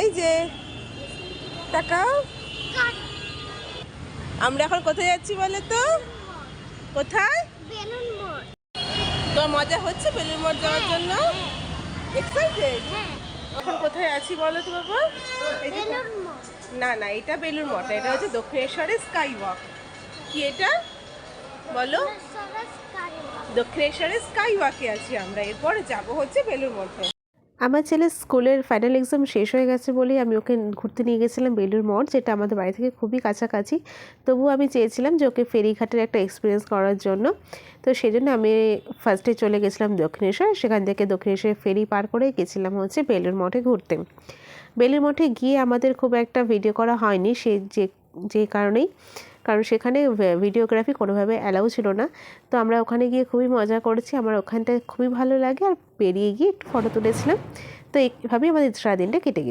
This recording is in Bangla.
এই যে তাকাও। আমরা এখন কোথায় যাচ্ছি বলে তো? কোথায়? বেলুন তোর মজা হচ্ছে বেলুর মঠ যাওয়ার জন্য? এক্সাইটেড হ্যাঁ। এখন কোথায় আছি বলো তো বাবা? বেলুন না না এটা বেলুর মঠ এটা হচ্ছে দক্ষিণেশ্বরের স্কাই ওয়াক কি এটা? বলো। দক্ষিণেশ্বরের স্কাই ওয়াকে আছি আমরা এরপর যাব হচ্ছে বেলুর মঠে। আমার ছেলের স্কুলের ফাইনাল এক্সাম শেষ হয়ে গেছে বলেই আমি ওকে ঘুরতে নিয়ে গেছিলাম বেলুর মঠ, যেটা আমাদের বাড়ি থেকে খুবই কাছাকাছি। তবুও আমি চেয়েছিলাম যে ওকে ফেরিঘাটের একটা এক্সপিরিয়েন্স করার জন্য। তো সেই জন্য আমি ফার্স্টে চলে গেছিলাম দক্ষিণেশ্বর, সেখান থেকে দক্ষিণেশ্বরের ফেরি পার করে গেছিলাম হচ্ছে বেলুর মঠে ঘুরতে। বেলুর মঠে গিয়ে আমাদের খুব একটা ভিডিও করা হয়নি, সে যে যে কারণেই। কারণ সেখানে ভিডিওগ্রাফি কোনোভাবে অ্যালাউ ছিল না। তো আমরা ওখানে গিয়ে খুবই মজা করেছি। আমার ওখানটায় খুবই ভালো লাগে। আর পেরিয়ে গিয়ে একটু ফটো তুলেছিলাম। তো এইভাবেই আমাদের সারাদিনটা কেটে গেছে।